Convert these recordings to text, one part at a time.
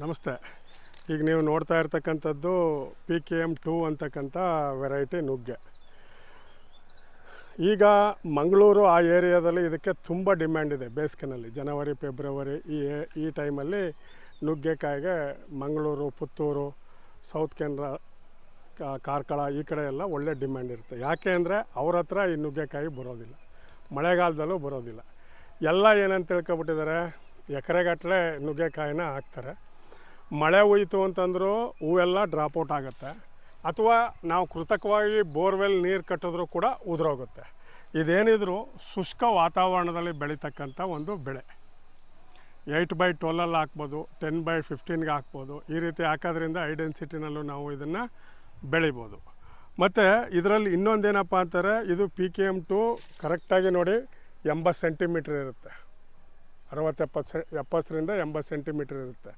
ನಮಸ್ತೆ. ಈಗ ನೀವು ನೋಡ್ತಾ ಇರ್ತಕ್ಕಂಥದ್ದು ಪಿ ಕೆ ಎಂ ಟೂ ಅಂತಕ್ಕಂಥ ವೆರೈಟಿ ನುಗ್ಗೆ. ಈಗ ಮಂಗಳೂರು ಆ ಏರಿಯಾದಲ್ಲಿ ಇದಕ್ಕೆ ತುಂಬ ಡಿಮ್ಯಾಂಡ್ ಇದೆ ಬೇಸಿಗೆನಲ್ಲಿ. ಜನವರಿ ಫೆಬ್ರವರಿ ಈ ಈ ಟೈಮಲ್ಲಿ ನುಗ್ಗೆಕಾಯಿಗೆ ಮಂಗಳೂರು, ಪುತ್ತೂರು ಸೌತ್ ಕೆನರಾ ಕಾರ್ಕಳ ಈ ಕಡೆ ಎಲ್ಲ ಒಳ್ಳೆ ಡಿಮ್ಯಾಂಡ್ ಇರುತ್ತೆ. ಯಾಕೆ ಅಂದರೆ ಅವ್ರ ಹತ್ರ ಈ ನುಗ್ಗೆಕಾಯಿ ಬರೋದಿಲ್ಲ. ಮಳೆಗಾಲದಲ್ಲೂ ಬರೋದಿಲ್ಲ. ಎಲ್ಲ ಏನಂತ ತಿಳ್ಕೊಬಿಟ್ಟಿದ್ದಾರೆ? ಎಕರೆಗಟ್ಟಲೆ ನುಗ್ಗೆಕಾಯಿನ ಹಾಕ್ತಾರೆ. ಮಳೆ ಹೋಯ್ತು ಅಂತಂದರೂ ಹೂವೆಲ್ಲ ಡ್ರಾಪ್ಔಟ್ ಆಗುತ್ತೆ. ಅಥವಾ ನಾವು ಕೃತಕವಾಗಿ ಬೋರ್ವೆಲ್ ನೀರು ಕಟ್ಟಿದ್ರೂ ಕೂಡ ಉದುರೋಗುತ್ತೆ. ಇದೇನಿದ್ರು ಶುಷ್ಕ ವಾತಾವರಣದಲ್ಲಿ ಬೆಳೀತಕ್ಕಂಥ ಒಂದು ಬೆಳೆ. ಏಯ್ಟ್ ಬೈ ಟ್ವೆಲ್ಲಲ್ಲಿ ಹಾಕ್ಬೋದು ಟೆನ್ ಬೈ ಫಿಫ್ಟೀನ್ಗೆ ಹಾಕ್ಬೋದು, ಈ ರೀತಿ ಹಾಕೋದ್ರಿಂದ ಹೈ ಡೆನ್ಸಿಟಿನಲ್ಲೂ ನಾವು ಇದನ್ನು ಬೆಳಿಬೋದು. ಮತ್ತು ಇದರಲ್ಲಿ ಇನ್ನೊಂದೇನಪ್ಪ ಅಂತಾರೆ, ಇದು ಪಿ ಕೆ ಎಂ ಟು ಕರೆಕ್ಟಾಗಿ ನೋಡಿ ಎಂಬತ್ತು ಸೆಂಟಿಮೀಟ್ರ್ ಇರುತ್ತೆ. ಅರವತ್ತೆಪ್ಪತ್ತು ಸೆ, ಎಪ್ಪತ್ತರಿಂದ ಎಂಬತ್ತು ಸೆಂಟಿಮೀಟ್ರ್ ಇರುತ್ತೆ.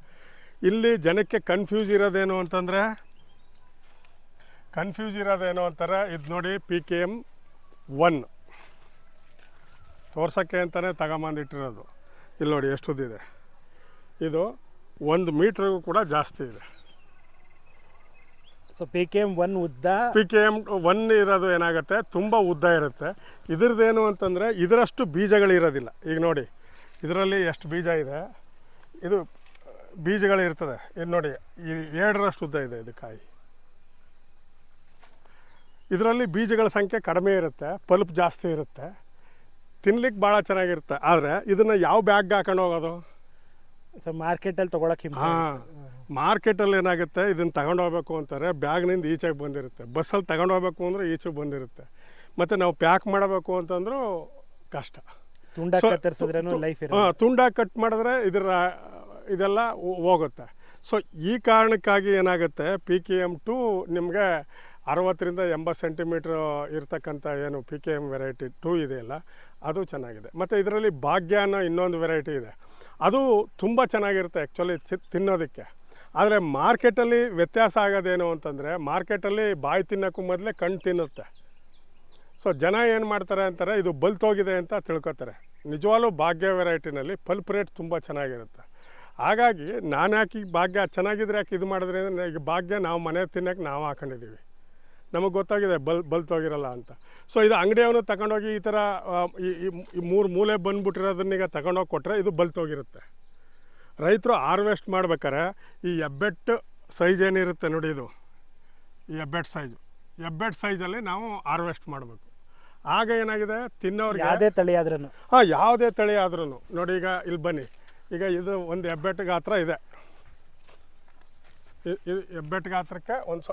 ಇಲ್ಲಿ ಜನಕ್ಕೆ ಕನ್ಫ್ಯೂಸ್ ಇರೋದೇನು ಅಂತಂದರೆ ಕನ್ಫ್ಯೂಸ್ ಇರೋದೇನು ಅಂತಾರೆ ಇದು ನೋಡಿ ಪಿ ಕೆ ಎಂ ಒನ್ ತೋರ್ಸೋಕ್ಕೆ ಅಂತಲೇ ತಗೊಂಬಂದಿಟ್ಟಿರೋದು ಇಲ್ಲಿ ನೋಡಿ ಎಷ್ಟುದಿದೆ ಇದು. ಒಂದು ಮೀಟ್ರಿಗೂ ಕೂಡ ಜಾಸ್ತಿ ಇದೆ. So P K M one ಉದ್ದ ಪಿ ಕೆ ಎಂ ಒನ್ ಇರೋದು ಏನಾಗುತ್ತೆ? ತುಂಬ ಉದ್ದ ಇರುತ್ತೆ. ಇದ್ರದ್ದೇನು ಅಂತಂದರೆ ಇದರಷ್ಟು ಬೀಜಗಳಿರೋದಿಲ್ಲ. ಈಗ ನೋಡಿ ಇದರಲ್ಲಿ ಎಷ್ಟು ಬೀಜ ಇದೆ? ಇದು ಬೀಜಗಳಿರ್ತದೆ. ಇದು ನೋಡಿ ಈ ಎರಡರಷ್ಟು ಉದ್ದ ಇದೆ ಇದು ಕಾಯಿ. ಇದರಲ್ಲಿ ಬೀಜಗಳ ಸಂಖ್ಯೆ ಕಡಿಮೆ ಇರುತ್ತೆ ಪಲ್ಪ್ ಜಾಸ್ತಿ ಇರುತ್ತೆ ತಿನ್ಲಿಕ್ಕೆ ಭಾಳ ಚೆನ್ನಾಗಿರುತ್ತೆ. ಆದರೆ ಇದನ್ನು ಯಾವ ಬ್ಯಾಗ್ಗೆ ಹಾಕೊಂಡು ಹೋಗೋದು? ಸೊ ಮಾರ್ಕೆಟಲ್ಲಿ ತೊಗೊಳಕ್ಕೆ ಹಾಂ ಮಾರ್ಕೆಟಲ್ಲಿ ಏನಾಗುತ್ತೆ ಇದನ್ನು ತಗೊಂಡು ಹೋಗ್ಬೇಕು ಅಂತಾರೆ ಬ್ಯಾಗ್ನಿಂದ ಈಚೆಗೆ ಬಂದಿರುತ್ತೆ. ಬಸ್ಸಲ್ಲಿ ತಗೊಂಡು ಹೋಗ್ಬೇಕು ಅಂದರೆ ಈಚೆಗೆ ಬಂದಿರುತ್ತೆ. ಮತ್ತು ನಾವು ಪ್ಯಾಕ್ ಮಾಡಬೇಕು ಅಂತಂದ್ರೂ ಕಷ್ಟ. ತುಂಡ ಕತ್ತರಿಸಿದ್ರೆ ಲೈಫ್ ಹಾಂ ತುಂಡ ಕಟ್ ಮಾಡಿದ್ರೆ ಇದರ ಇದೆಲ್ಲ ಹೋಗುತ್ತೆ. ಸೊ ಈ ಕಾರಣಕ್ಕಾಗಿ ಏನಾಗುತ್ತೆ? ಪಿ ಕೆ ಎಂ ಟು ನಿಮಗೆ ಅರವತ್ತರಿಂದ ಎಂಬತ್ತು ಸೆಂಟಿಮೀಟ್ರ್ ಇರ್ತಕ್ಕಂಥ ಏನು P K M variety two ಇದೆಯಲ್ಲ ಅದು ಚೆನ್ನಾಗಿದೆ. ಮತ್ತು ಇದರಲ್ಲಿ ಭಾಗ್ಯ ಅನ್ನೋ ಇನ್ನೊಂದು ವೆರೈಟಿ ಇದೆ. ಅದು ತುಂಬ ಚೆನ್ನಾಗಿರುತ್ತೆ ಆ್ಯಕ್ಚುಲಿ ತಿನ್ನೋದಕ್ಕೆ. ಆದರೆ ಮಾರ್ಕೆಟಲ್ಲಿ ವ್ಯತ್ಯಾಸ ಆಗೋದೇನು ಅಂತಂದರೆ, ಮಾರ್ಕೆಟಲ್ಲಿ ಬಾಯಿ ತಿನ್ನೋಕ್ಕೂ ಮೊದಲೇ ಕಣ್ಣು ತಿನ್ನುತ್ತೆ. ಸೊ ಜನ ಏನು ಮಾಡ್ತಾರೆ ಅಂತಾರೆ, ಇದು ಬಲ್ತೋಗಿದೆ ಅಂತ ತಿಳ್ಕೊತಾರೆ. ನಿಜವಾಗ್ಲೂ ಭಾಗ್ಯ ವೆರೈಟಿನಲ್ಲಿ ಪಲ್ಪ್ ರೇಟ್ ತುಂಬ ಚೆನ್ನಾಗಿರುತ್ತೆ. ಹಾಗಾಗಿ ನಾನು ಯಾಕೆ ಈಗ ಭಾಗ್ಯ ಚೆನ್ನಾಗಿದ್ರೆ ಯಾಕೆ ಇದು ಮಾಡಿದ್ರೆ ಈಗ ಭಾಗ್ಯ ನಾವು ಮನೆ ತಿನ್ನೋಕೆ ನಾವು ಹಾಕೊಂಡಿದ್ದೀವಿ. ನಮಗೆ ಗೊತ್ತಾಗಿದೆ ಬಲ್ ಬಲ್ತೋಗಿರಲ್ಲ ಅಂತ. ಸೊ ಇದು ಅಂಗಡಿಯವನು ತಗೊಂಡೋಗಿ ಈ ಥರ ಈ ಮೂರು ಮೂಲೆ ಬಂದ್ಬಿಟ್ಟಿರೋದನ್ನೀಗ ತಗೊಂಡೋಗಿ ಕೊಟ್ಟರೆ ಇದು ಬಲ್ತೋಗಿರುತ್ತೆ ರೈತರು ಹಾರ್ವೆಸ್ಟ್ ಮಾಡ್ಬೇಕಾರೆ ಈ ಎಬ್ಬೆಟ್ಟು ಸೈಜ್ ಏನಿರುತ್ತೆ ನೋಡಿ ಇದು. ಈ ಎಬ್ಬೆಟ್ ಸೈಜು ಎಬ್ಬೆಟ್ ಸೈಜಲ್ಲಿ ನಾವು ಹಾರ್ವೆಸ್ಟ್ ಮಾಡಬೇಕು. ಆಗ ಏನಾಗಿದೆ? ತಿನ್ನೋರಿಗೆ ಯಾವುದೇ ತಳಿ ಆದ್ರೂ ಹಾಂ ಯಾವುದೇ ತಳಿ ಆದ್ರೂ ನೋಡಿ ಈಗ ಇಲ್ಲಿ ಬನ್ನಿ. ಈಗ ಇದು ಒಂದು ಹೆಬ್ಬೆಟ್ಟು ಗಾತ್ರ ಇದೆ. ಇದು ಹೆಬ್ಬೆಟ್ಟು ಗಾತ್ರಕ್ಕೆ ಒಂದು ಸ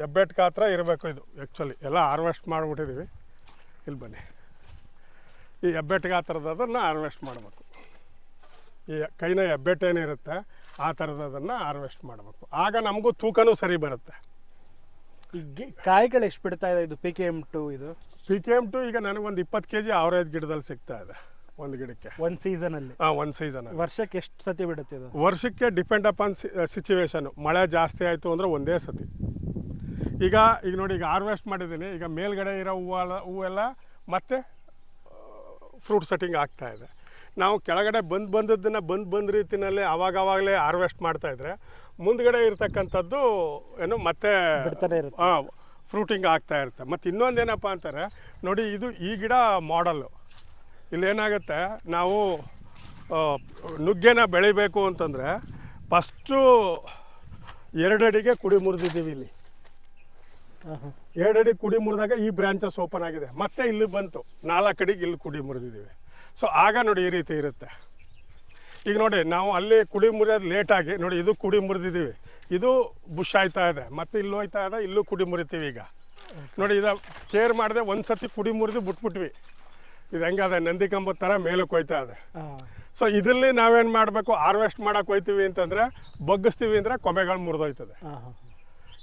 ಹೆಬ್ಬೆಟ್ಟು ಗಾತ್ರ ಇರಬೇಕು ಇದು ಆ್ಯಕ್ಚುಲಿ ಎಲ್ಲ ಹಾರ್ವೆಸ್ಟ್ ಮಾಡಿಬಿಟ್ಟಿದ್ದೀವಿ ಇಲ್ಲಿ ಬನ್ನಿ. ಈ ಹೆಬ್ಬೆಟ್ಟು ಗಾತ್ರದದನ್ನು ಹಾರ್ವೆಸ್ಟ್ ಮಾಡಬೇಕು. ಈ ಕೈನ ಹೆಬ್ಬೆಟ್ಟೇನಿರುತ್ತೆ ಆ ಥರದದನ್ನು ಹಾರ್ವೆಸ್ಟ್ ಮಾಡಬೇಕು. ಆಗ ನಮಗೂ ತೂಕನೂ ಸರಿ ಬರುತ್ತೆ. ಈ ಕಾಯಿಗಳು ಎಷ್ಟು ಬಿಡ್ತಾ ಇದೆ ಇದು ಪಿ ಕೆ ಎಂ ಟು ಇದು? ಪಿ ಕೆ ಎಂ ಟು ಈಗ ನನಗೊಂದು ಇಪ್ಪತ್ತು ಕೆ ಜಿ ಆವರೇಜ್ ಗಿಡದಲ್ಲಿ ಸಿಗ್ತಾ ಇದೆ. ಒಂದು ಗಿಡಕ್ಕೆ? ಒಂದು ಸೀಸನಲ್ಲಿ ಹಾಂ ಒಂದು ಸೀಸನ್ ವರ್ಷಕ್ಕೆ ಎಷ್ಟು ಸತಿ ಬಿಡುತ್ತೆ ಇದು? ವರ್ಷಕ್ಕೆ ಡಿಪೆಂಡ್ ಅಪಾನ್ ಸಿಚುವೇಶನ್ ಮಳೆ ಜಾಸ್ತಿ ಆಯಿತು ಅಂದರೆ ಒಂದೇ ಸತಿ. ಈಗ ಈಗ ನೋಡಿ ಈಗ ಹಾರ್ವೆಸ್ಟ್ ಮಾಡಿದ್ದೀನಿ. ಈಗ ಮೇಲ್ಗಡೆ ಇರೋ ಹೂವೆಲ್ಲ ಹೂವೆಲ್ಲ ಮತ್ತೆ ಫ್ರೂಟ್ ಸೆಟ್ಟಿಂಗ್ ಆಗ್ತಾ ಇದೆ. ನಾವು ಕೆಳಗಡೆ ಬಂದು ಬಂದದ್ದನ್ನು ಬಂದು ಬಂದ ರೀತಿನಲ್ಲಿ ಅವಾಗವಾಗಲೇ ಹಾರ್ವೆಸ್ಟ್ ಮಾಡ್ತಾ ಇದ್ರೆ ಮುಂದ್ಗಡೆ ಇರ್ತಕ್ಕಂಥದ್ದು ಏನು ಮತ್ತೆ ಹಾಂ ಫ್ರೂಟಿಂಗ್ ಆಗ್ತಾ ಇರುತ್ತೆ. ಮತ್ತು ಇನ್ನೊಂದೇನಪ್ಪ ಅಂತಾರೆ ನೋಡಿ ಇದು ಈ ಗಿಡ ಮಾಡಲ್ಲು ಇಲ್ಲೇನಾಗುತ್ತೆ, ನಾವು ನುಗ್ಗೆನ ಬೆಳಿಬೇಕು ಅಂತಂದರೆ ಫಸ್ಟು ಎರಡಡಿಗೆ ಕುಡಿ ಮುರಿದಿದ್ದೀವಿ ಇಲ್ಲಿ. ಎರಡಡಿ ಕುಡಿ ಮುರಿದಾಗ ಈ ಬ್ರಾಂಚಸ್ ಓಪನ್ ಆಗಿದೆ. ಮತ್ತೆ ಇಲ್ಲಿ ಬಂತು. ನಾಲ್ಕು ಅಡಿಗೆ ಇಲ್ಲಿ ಕುಡಿ ಮುರಿದಿದ್ದೀವಿ. ಸೊ ಆಗ ನೋಡಿ ಈ ರೀತಿ ಇರುತ್ತೆ. ಈಗ ನೋಡಿ, ನಾವು ಅಲ್ಲಿ ಕುಡಿ ಮುರಿಯೋದು ಲೇಟಾಗಿ ನೋಡಿ ಇದು ಕುಡಿ ಮುರಿದಿದ್ದೀವಿ. ಇದು ಬುಷ್ ಆಯ್ತಾ ಇದೆ. ಮತ್ತೆ ಇಲ್ಲೂ ಹೋಯ್ತಾ ಇದೆ, ಇಲ್ಲೂ ಕುಡಿ ಮುರಿತೀವಿ ಈಗ. ನೋಡಿ, ಇದು ಕೇರ್ ಮಾಡಿದೆ ಒಂದು ಸತಿ ಕುಡಿ ಮುರಿದು ಬಿಟ್ಬಿಟ್ವಿ. ಇದು ಹೆಂಗದ? ನಂದಿ ಕಂಬದ ಥರ ಮೇಲಕ್ಕೆ ಹೋಯ್ತಾ ಇದೆ. ಸೊ ಇದರಲ್ಲಿ ನಾವೇನು ಮಾಡಬೇಕು? ಹಾರ್ವೆಸ್ಟ್ ಮಾಡೋಕೆ ಹೋಯ್ತೀವಿ ಅಂತಂದರೆ ಬಗ್ಗಿಸ್ತೀವಿ ಅಂದರೆ ಕೊಮೆಗಳು ಮುರಿದೋಯ್ತದೆ.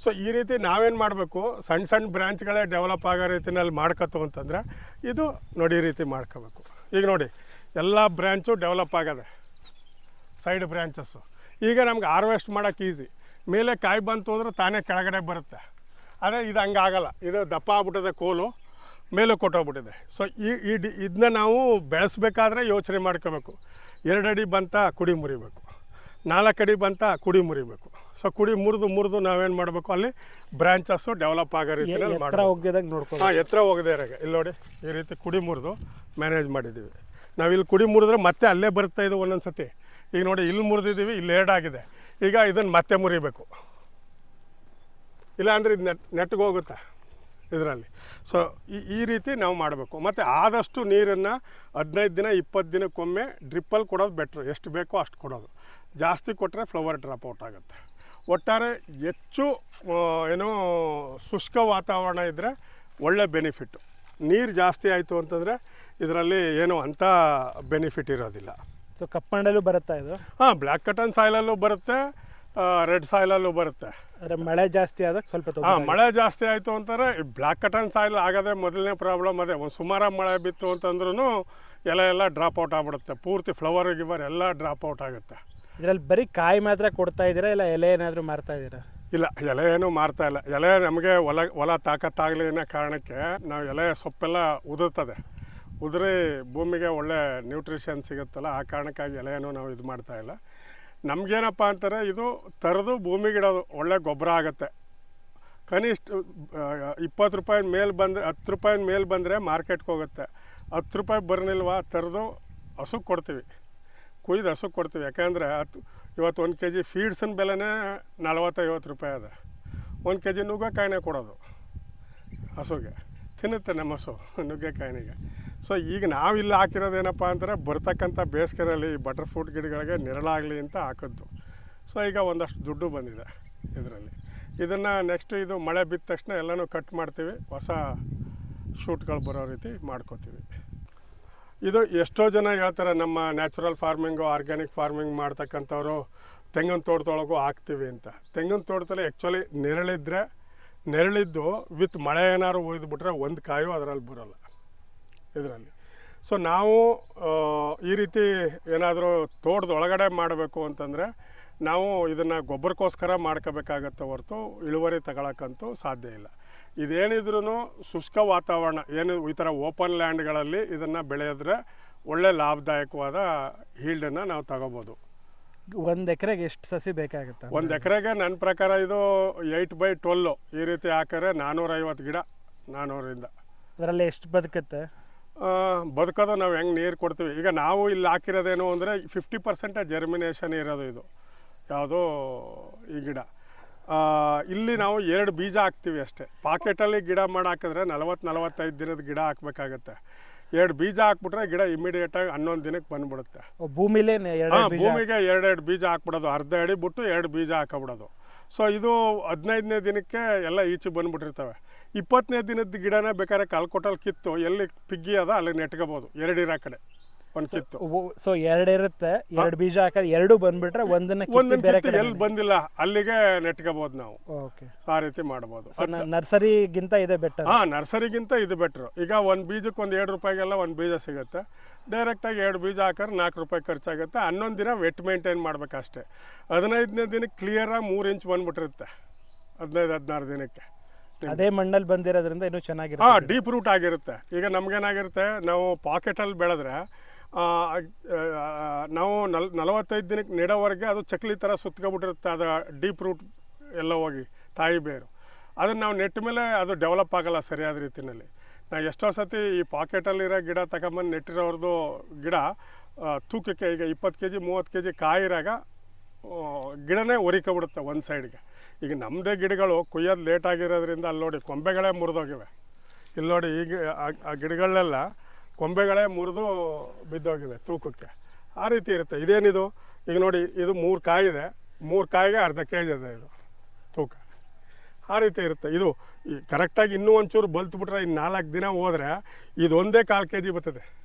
ಸೊ ಈ ರೀತಿ ನಾವೇನು ಮಾಡಬೇಕು? ಸಣ್ಣ ಸಣ್ಣ ಬ್ರ್ಯಾಂಚ್ಗಳೇ ಡೆವಲಪ್ ಆಗೋ ರೀತಿನಲ್ಲಿ ಮಾಡ್ಕೊತು ಅಂತಂದರೆ ಇದು ನೋಡಿ ಈ ರೀತಿ ಮಾಡ್ಕೋಬೇಕು. ಈಗ ನೋಡಿ ಎಲ್ಲ ಬ್ರ್ಯಾಂಚು ಡೆವಲಪ್ ಆಗದೆ. ಸೈಡ್ ಬ್ರ್ಯಾಂಚಸ್ಸು ಈಗ ನಮ್ಗೆ ಹಾರ್ವೆಸ್ಟ್ ಮಾಡೋಕ್ಕೆ ಈಸಿ ಮೇಲೆ ಕಾಯಿ ಬಂತು ಅಂದ್ರೆ ತಾನೇ ಕೆಳಗಡೆ ಬರುತ್ತೆ. ಅದೇ ಇದು ಹಂಗಾಗಲ್ಲ. ಇದು ದಪ್ಪ ಆಗ್ಬಿಟ್ಟದೆ ಕೋಲು. ಮೇಲೆ ಕೊಟ್ಟೋಗ್ಬಿಟ್ಟಿದೆ ಸೊ ಈ ಈ ಡಿ ಇದನ್ನ ನಾವು ಬೆಳೆಸ್ಬೇಕಾದ್ರೆ ಯೋಚನೆ ಮಾಡ್ಕೋಬೇಕು. ಎರಡು ಅಡಿ ಬಂತ ಕುಡಿ ಮುರಿಬೇಕು. ನಾಲ್ಕು ಅಡಿ ಬಂತ ಕುಡಿ ಮುರಿಬೇಕು. ಸೊ ಕುಡಿ ಮುರಿದು ಮುರಿದು ನಾವೇನು ಮಾಡಬೇಕು? ಅಲ್ಲಿ ಬ್ರಾಂಚಸ್ಸು ಡೆವಲಪ್ ಆಗೋ ರೀತಿಯಲ್ಲಿ ಹೋಗಿದಾಗ ನೋಡ್ಕೊಂಡು ಹಾಂ ಎತ್ತರ ಹೋಗದೆ ಇರಾಗ ಇಲ್ಲಿ ನೋಡಿ ಈ ರೀತಿ ಕುಡಿ ಮುರಿದು ಮ್ಯಾನೇಜ್ ಮಾಡಿದ್ದೀವಿ. ನಾವು ಇಲ್ಲಿ ಕುಡಿ ಮುರಿದ್ರೆ ಮತ್ತೆ ಅಲ್ಲೇ ಬರ್ತಾ ಇದ್ದೀವಿ ಒಂದೊಂದು ಸತಿ ಈಗ ನೋಡಿ ಇಲ್ಲಿ ಮುರಿದಿದ್ದೀವಿ ಇಲ್ಲಿ ಎರಡಾಗಿದೆ ಈಗ ಇದನ್ನು ಮತ್ತೆ ಮುರಿಬೇಕು. ಇಲ್ಲಾಂದರೆ ಇದು ನೆಟ್ ನೆಟ್ಗೆ ಹೋಗುತ್ತೆ? ಇದರಲ್ಲಿ. ಸೊ ಈ ಈ ರೀತಿ ನಾವು ಮಾಡಬೇಕು. ಮತ್ತು ಆದಷ್ಟು ನೀರನ್ನು ಹದಿನೈದು ದಿನ ಇಪ್ಪತ್ತು ದಿನಕ್ಕೊಮ್ಮೆ ಡ್ರಿಪ್ಪಲ್ಲಿ ಕೊಡೋದು ಬೆಟ್ರು. ಎಷ್ಟು ಬೇಕೋ ಅಷ್ಟು ಕೊಡೋದು. ಜಾಸ್ತಿ ಕೊಟ್ಟರೆ ಫ್ಲವರ್ ಡ್ರಾಪ್ ಔಟ್ ಆಗುತ್ತೆ. ಒಟ್ಟಾರೆ ಹೆಚ್ಚು ಏನೋ ಶುಷ್ಕ ವಾತಾವರಣ ಇದ್ದರೆ ಒಳ್ಳೆ ಬೆನಿಫಿಟ್ಟು ನೀರು ಜಾಸ್ತಿ ಆಯಿತು ಅಂತಂದರೆ ಇದರಲ್ಲಿ ಏನು ಅಂಥ ಬೆನಿಫಿಟ್ ಇರೋದಿಲ್ಲ. ಸೊ ಕಪ್ಪಂಡಲ್ಲೂ ಬರುತ್ತಾ ಇದು? ಹಾಂ ಬ್ಲ್ಯಾಕ್ ಕಟನ್ ಸಾಯಿಲಲ್ಲೂ ಬರುತ್ತೆ. ರೆಡ್ ಸಾಯಿಲಲ್ಲೂ ಬರುತ್ತೆ. ಅಂದ್ರೆ ಮಳೆ ಜಾಸ್ತಿ ಆದಾಗ ಸ್ವಲ್ಪ ಹಾಂ ಮಳೆ ಜಾಸ್ತಿ ಆಯಿತು ಅಂತಾರೆ ಬ್ಲ್ಯಾಕ್ ಕಟನ್ ಸಾಯಿಲ್ ಆಗದೆ ಮೊದಲನೇ ಪ್ರಾಬ್ಲಮ್ ಅದೇ ಒಂದು ಸುಮಾರು ಮಳೆ ಬಿತ್ತು ಅಂತಂದ್ರೂ ಎಲೆ ಎಲ್ಲ ಡ್ರಾಪ್ ಔಟ್ ಆಗ್ಬಿಡುತ್ತೆ. ಪೂರ್ತಿ ಫ್ಲವರ್ ಗಿವರ್ ಎಲ್ಲ ಡ್ರಾಪ್ ಔಟ್ ಆಗುತ್ತೆ. ಇದರಲ್ಲಿ ಬರೀ ಕಾಯಿ ಮಾತ್ರ ಕೊಡ್ತಾ ಇದ್ದೀರಾ ಇಲ್ಲ ಎಲೆ ಏನಾದರೂ ಮಾರ್ತಾ ಇದ್ದೀರಾ? ಇಲ್ಲ ಎಲೆ ಏನು ಮಾರ್ತಾ ಇಲ್ಲ. ಎಲೆ ನಮಗೆ ಹೊಲ ಹೊಲ ತಾಕತ್ತಾಗಲಿ ಅನ್ನೋ ಕಾರಣಕ್ಕೆ ನಾವು ಎಲೆ ಸೊಪ್ಪೆಲ್ಲ ಉದುರ್ತದೆ. ಉದುರಿ ಭೂಮಿಗೆ ಒಳ್ಳೆ ನ್ಯೂಟ್ರಿಷನ್ ಸಿಗುತ್ತಲ್ಲ ಆ ಕಾರಣಕ್ಕಾಗಿ ಎಲೆಯನ್ನು ನಾವು ಇದು ಮಾಡ್ತಾ ಇಲ್ಲ. ನಮಗೇನಪ್ಪ ಅಂತಾರೆ, ಇದು ತರದು ಭೂಮಿಗಿಡೋದು ಒಳ್ಳೆ ಗೊಬ್ಬರ ಆಗುತ್ತೆ. ಕನಿಷ್ಠ ಇಪ್ಪತ್ತು ರೂಪಾಯಿ ಮೇಲೆ ಬಂದರೆ, ಹತ್ತು ರೂಪಾಯಿ ಮೇಲೆ ಬಂದರೆ ಮಾರ್ಕೆಟ್ಗೆ ಹೋಗುತ್ತೆ. ಹತ್ತು ರೂಪಾಯಿ ಬರ್ನಿಲ್ವಾ, ತರದು ಹಸುಗೆ ಕೊಡ್ತೀವಿ. ಕುಯ್ದು ಹಸುಗೆ ಕೊಡ್ತೀವಿ. ಯಾಕೆಂದರೆ ಹತ್ತು ಇವತ್ತು ಒಂದು ಕೆ ಜಿ ಫೀಡ್ಸಿನ ಬೆಲೆನೇ ನಲ್ವತ್ತೈವತ್ತು ರೂಪಾಯಿ ಅದ. ಒಂದು ಕೆ ಜಿ ನುಗ್ಗೆಕಾಯಿನೇ ಕೊಡೋದು ಹಸುಗೆ. ತಿನ್ನುತ್ತೆ ನಮ್ಮ ಹಸು ನುಗ್ಗೆಕಾಯಿನಿಗೆ. ಸೊ ಈಗ ನಾವಿಲ್ಲಿ ಹಾಕಿರೋದು ಹಾಕಿರೋದೇನಪ್ಪ ಅಂದರೆ ಬರ್ತಕ್ಕಂಥ ಬೇಸಿಗೆನಲ್ಲಿ ಬಟರ್ ಫ್ರೂಟ್ ಗಿಡಗಳಿಗೆ ನೆರಳಾಗಲಿ ಅಂತ ಹಾಕಿದ್ದು. ಸೊ ಈಗ ಒಂದಷ್ಟು ದುಡ್ಡು ಬಂದಿದೆ ಇದರಲ್ಲಿ. ಇದನ್ನು ನೆಕ್ಸ್ಟ್ ಇದು ಮಳೆ ಬಿದ್ದ ತಕ್ಷಣ ಎಲ್ಲನೂ ಕಟ್ ಮಾಡ್ತೀವಿ. ಹೊಸ ಶೂಟ್ಗಳು ಬರೋ ರೀತಿ ಮಾಡ್ಕೋತೀವಿ. ಇದು ಎಷ್ಟೋ ಜನ ಹೇಳ್ತಾರೆ, ನಮ್ಮ ನ್ಯಾಚುರಲ್ ಫಾರ್ಮಿಂಗು ಆರ್ಗ್ಯಾನಿಕ್ ಫಾರ್ಮಿಂಗ್ ಮಾಡ್ತಕ್ಕಂಥವ್ರು ತೆಂಗಿನ ತೋಟದೊಳಗೂ ಹಾಕ್ತೀವಿ ಅಂತ. ತೆಂಗಿನ ತೋಟದಲ್ಲಿ ಆ್ಯಕ್ಚುಲಿ ನೆರಳಿದ್ರೆ, ನೆರಳಿದ್ದು ವಿತ್ ಮಳೆ ಏನಾದ್ರು ಒಯ್ದುಬಿಟ್ರೆ ಒಂದು ಕಾಯೂ ಅದರಲ್ಲಿ ಬರೋಲ್ಲ. ಇದರಲ್ಲಿ. ಸೊ ನಾವು ಈ ರೀತಿ ಏನಾದರೂ ತೋಟದ ಒಳಗಡೆ ಮಾಡಬೇಕು ಅಂತಂದರೆ ನಾವು ಇದನ್ನು ಗೊಬ್ಬರಕ್ಕೋಸ್ಕರ ಮಾಡ್ಕೋಬೇಕಾಗತ್ತೆ ಹೊರತು ಇಳುವರಿ ತಗೊಳಕ್ಕಂತೂ ಸಾಧ್ಯ ಇಲ್ಲ. ಇದೇನಿದ್ರೂ ಶುಷ್ಕ ವಾತಾವರಣ ಏನು ಈ ಥರ ಓಪನ್ ಲ್ಯಾಂಡ್ಗಳಲ್ಲಿ ಇದನ್ನು ಬೆಳೆಯೋದ್ರೆ ಒಳ್ಳೆ ಲಾಭದಾಯಕವಾದ ಹೀಲ್ಡನ್ನು ನಾವು ತಗೋಬೋದು. ಒಂದು ಎಕರೆಗೆ ಎಷ್ಟು ಸಸಿ ಬೇಕಾಗುತ್ತೆ? ಒಂದು ಎಕರೆಗೆ ನನ್ನ ಪ್ರಕಾರ ಇದು ಏಯ್ಟ್ ಬೈ ಟ್ವೆಲ್ಲು ಈ ರೀತಿ ಹಾಕಿದ್ರೆ ನಾನ್ನೂರೈವತ್ತು ಗಿಡ ನಾನ್ನೂರಿಂದ ಅದರಲ್ಲಿ ಎಷ್ಟು ಬದುಕುತ್ತೆ? ಬದುಕೋದು ನಾವು ಹೆಂಗೆ ನೀರು ಕೊಡ್ತೀವಿ? ಈಗ ನಾವು ಇಲ್ಲಿ ಹಾಕಿರೋದೇನು ಅಂದರೆ ಫಿಫ್ಟಿ ಪರ್ಸೆಂಟ್ ಜರ್ಮಿನೇಷನ್ ಇರೋದು ಇದು. ಯಾವುದೋ ಈ ಗಿಡ. ಇಲ್ಲಿ ನಾವು ಎರಡು ಬೀಜ ಹಾಕ್ತೀವಿ ಅಷ್ಟೇ. ಪಾಕೆಟಲ್ಲಿ ಗಿಡ ಮಾಡಿ ಹಾಕಿದ್ರೆ ನಲವತ್ತು ನಲವತ್ತೈದು ದಿನದ ಗಿಡ ಹಾಕ್ಬೇಕಾಗತ್ತೆ. ಎರಡು ಬೀಜ ಹಾಕ್ಬಿಟ್ರೆ ಗಿಡ ಇಮಿಡಿಯೇಟಾಗಿ ಹನ್ನೊಂದು ದಿನಕ್ಕೆ ಬಂದ್ಬಿಡುತ್ತೆ. ಭೂಮಿಲೇ ಭೂಮಿಗೆ ಎರಡೆರಡು ಬೀಜ ಹಾಕ್ಬಿಡೋದು. ಅರ್ಧ ಅಡಿ ಬಿಟ್ಟು ಎರಡು ಬೀಜ ಹಾಕಬಿಡೋದು. ಸೊ ಇದು ಹದಿನೈದನೇ ದಿನಕ್ಕೆ ಎಲ್ಲ ಈಚೆ ಬಂದ್ಬಿಟ್ಟಿರ್ತವೆ. ಇಪ್ಪತ್ತನೇ ದಿನದ ಗಿಡನ ಬೇಕಾದ್ರೆ ಕಾಲ್ಕೊಟ್ಟಲ್ಲಿ ಕಿತ್ತು ಎಲ್ಲಿ ಪಿಗ್ಗಿ ಅದ ಅಲ್ಲಿ ನೆಟ್ಕೋಬೋದು ಎರಡಿರೋ ಕಡೆ ಒಂದು ಕಿತ್ತು. ಸೊ ಎರಡು ಇರುತ್ತೆ ಎರಡು ಬೀಜ ಹಾಕಿ ಎರಡು ಬಂದ್ಬಿಟ್ರೆ ಒಂದನ್ನ ಕಿತ್ತು ಎಲ್ಲಿ ಬಂದಿಲ್ಲ ಅಲ್ಲಿಗೆ ನೆಟ್ಕೋಬೋದು ನಾವು. ಓಕೆ. ಆ ರೀತಿ ಮಾಡ್ಬೋದು. ನರ್ಸರಿಗಿಂತ ಇದೆ ಬೆಟರ್ ಹಾಂ ನರ್ಸರಿಗಿಂತ ಇದು ಬೆಟ್ರು ಈಗ ಒಂದು ಬೀಜಕ್ಕೆ ಒಂದು ಎರಡು ರೂಪಾಯಿಗೆಲ್ಲ ಒಂದು ಬೀಜ ಸಿಗುತ್ತೆ. ಡೈರೆಕ್ಟಾಗಿ ಎರಡು ಬೀಜ ಹಾಕಿದ್ರೆ ನಾಲ್ಕು ರೂಪಾಯಿ ಖರ್ಚಾಗುತ್ತೆ. ಹನ್ನೊಂದು ದಿನ ವೆಟ್ ಮೇಂಟೈನ್ ಮಾಡ್ಬೇಕಷ್ಟೇ. ಹದಿನೈದನೇ ದಿನಕ್ಕೆ ಕ್ಲಿಯರಾಗಿ ಮೂರು ಇಂಚ್ ಬಂದ್ಬಿಟ್ಟಿರುತ್ತೆ. ಹದಿನೈದು ಹದಿನಾರು ದಿನಕ್ಕೆ. ಅದೇ ಮಣ್ಣಲ್ಲಿ ಬಂದಿರೋದ್ರಿಂದ ಇನ್ನೂ ಹಾಂ ಚೆನ್ನಾಗಿರುತ್ತೆ ಡೀಪ್ ರೂಟ್ ಆಗಿರುತ್ತೆ. ಈಗ ನಮ್ಗೇನಾಗಿರುತ್ತೆ ನಾವು ಪಾಕೆಟಲ್ಲಿ ಬೆಳೆದ್ರೆ ನಾವು ನಲ್ ನಲವತ್ತೈದು ದಿನಕ್ಕೆ ನೆಡೋವರೆಗೆ ಅದು ಚಕ್ಲಿ ಥರ ಸುತ್ಕೊಬಿಟ್ಟಿರುತ್ತೆ ಅದು ಡೀಪ್ ರೂಟ್ ಎಲ್ಲ ಹೋಗಿ ತಾಯಿ ಬೇರು. ಅದನ್ನು ನಾವು ನೆಟ್ಟ ಮೇಲೆ ಅದು ಡೆವಲಪ್ ಆಗಲ್ಲ ಸರಿಯಾದ ರೀತಿಯಲ್ಲಿ. ನಾವು ಎಷ್ಟೋ ಸತಿ ಈ ಪಾಕೆಟಲ್ಲಿರೋ ಗಿಡ ತಗೊಂಬಂದು ನೆಟ್ಟಿರೋರ್ದು ಗಿಡ ತೂಕಕ್ಕೆ ಈಗ ಇಪ್ಪತ್ತು ಕೆ ಜಿ ಮೂವತ್ತು ಕೆ ಜಿ ಕಾಯಿರಾಗ ಗಿಡನೇ ಒರಿಕೊಬಿಡುತ್ತೆ ಒಂದು ಸೈಡ್ಗೆ ಈಗ ನಮ್ಮದೇ ಗಿಡಗಳು ಕುಯ್ಯೋದು ಲೇಟ್ ಆಗಿರೋದ್ರಿಂದ ಅಲ್ಲಿ ನೋಡಿ ಕೊಂಬೆಗಳೇ ಮುರಿದೋಗಿವೆ. ಇಲ್ಲಿ ನೋಡಿ ಈಗ ಆ- ಗಿಡಗಳನ್ನೆಲ್ಲ ಕೊಂಬೆಗಳೇ ಮುರಿದು ಬಿದ್ದೋಗಿವೆ ತೂಕಕ್ಕೆ. ಆ ರೀತಿ ಇರುತ್ತೆ. ಇದೇನಿದು? ಈಗ ನೋಡಿ ಇದು ಮೂರು ಕಾಯಿದೆ. ಮೂರು ಕಾಯಿಗೆ ಅರ್ಧ ಕೆ ಜಿ ಇದೆ ಇದು ತೂಕ. ಆ ರೀತಿ ಇರುತ್ತೆ. ಇದು ಕರೆಕ್ಟಾಗಿ ಇನ್ನೂ ಒಂಚೂರು ಬಲ್ತು ಬಿಟ್ರೆ ಇನ್ನು ನಾಲ್ಕು ದಿನ ಹೋದರೆ ಇದೊಂದೇ ಕಾಲು ಕೆ ಜಿ ಬರ್ತದೆ.